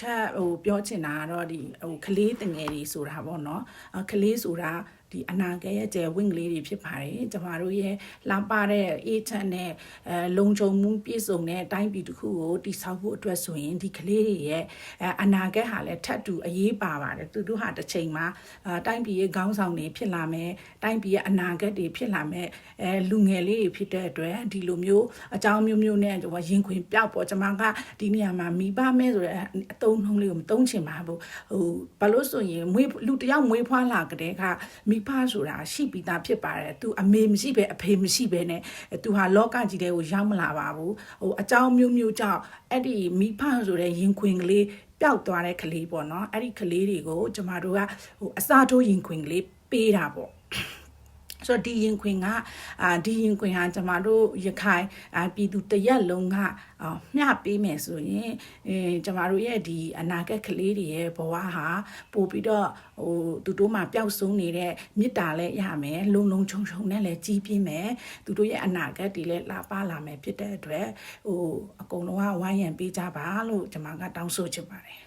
ထပ်ဟိုပြောချင်တာကတော့ဒီဟိုကလေးတငယ်တွေဆိုတာပေါ့နော်အကလေးဆိုတာ ဒီအနာဂတ်ရဲ့ကျယ်ဝင့်ကလေးတွေဖြစ်ပါတယ်ကျမတို့ရဲ့လာပတဲ့အေးချမ်းတဲ့အဲလုံခြုံမှုပြည့်စုံတဲ့အတိုင်းပြည်တစ်ခုကိုတည်ဆောက်ဖို့အတွက်ဆိုရင်ဒီကလေးတွေရဲ့အဲအနာဂတ်ဟာလည်းထပ်တူအရေးပါပါတယ်သူတို့ဟာတစ်ချိန်မှာအတိုင်းပြည်ရဲ့ခေါင်းဆောင်တွေဖြစ်လာမယ်တိုင်းပြည်ရဲ့အနာဂတ်တွေဖြစ်လာမယ်အဲလူငယ်လေးတွေဖြစ်တဲ့အတွက်ဒီလိုမျိုးအကြောင်းမျိုးမျိုးနဲ့ဟိုရင်ခွင်ပြောက်ပေါ့ကျမကဒီနေရာမှာမိဘမဲဆိုတဲ့အတုံးနှုံးလေးကိုမတုံးချင်ပါဘူးဟိုဘာလို့ဆိုရင်မွေးလူတစ်ယောက်မွေးဖွားလာကြတဲ့ကမိဘဆိုတာရှိပြီးသားဖြစ်ပါတယ်သူအမေမရှိပဲအဖေမရှိပဲနဲ့သူဟာလောကကြီးတဲ့ကိုရောက်မလာပါဘူးဟိုအကြောင်းမျိုးမျိုးကြောင့်အဲ့ဒီမိဘဆိုတဲ့ရင်ခွင်ကလေးပျောက်သွားတဲ့ကလေးပေါ့နော်အဲ့ဒီကလေးတွေကိုကျမတို့ကဟိုအစားထိုးရင်ခွင်ကလေးပေးတာပေါ့ ဆိုတော့ဒီရင်ခွင်ကအာဒီရင်ခွင်ဟာကျမတို့ရခိုင်အာပြည်သူတရက်လုံးကအာမျှပေးမယ်ဆိုရင်အဲကျမတို့ရဲ့ဒီအနာဂတ်ကလေးတွေရဲ့ဘဝဟာပို့ပြီးတော့ဟိုသူတို့မှပျောက်ဆုံးနေတဲ့မေတ္တာလည်းရမယ်လုံလုံခြုံခြုံနဲ့လည်းကြီးပြင်းမယ်သူတို့ရဲ့အနာဂတ်တွေလည်းလာပါလာမယ်ဖြစ်တဲ့အတွက်ဟိုအကုန်လုံးကဝိုင်းရံပေးကြပါလို့ကျမကတောင်းဆိုချင်ပါတယ်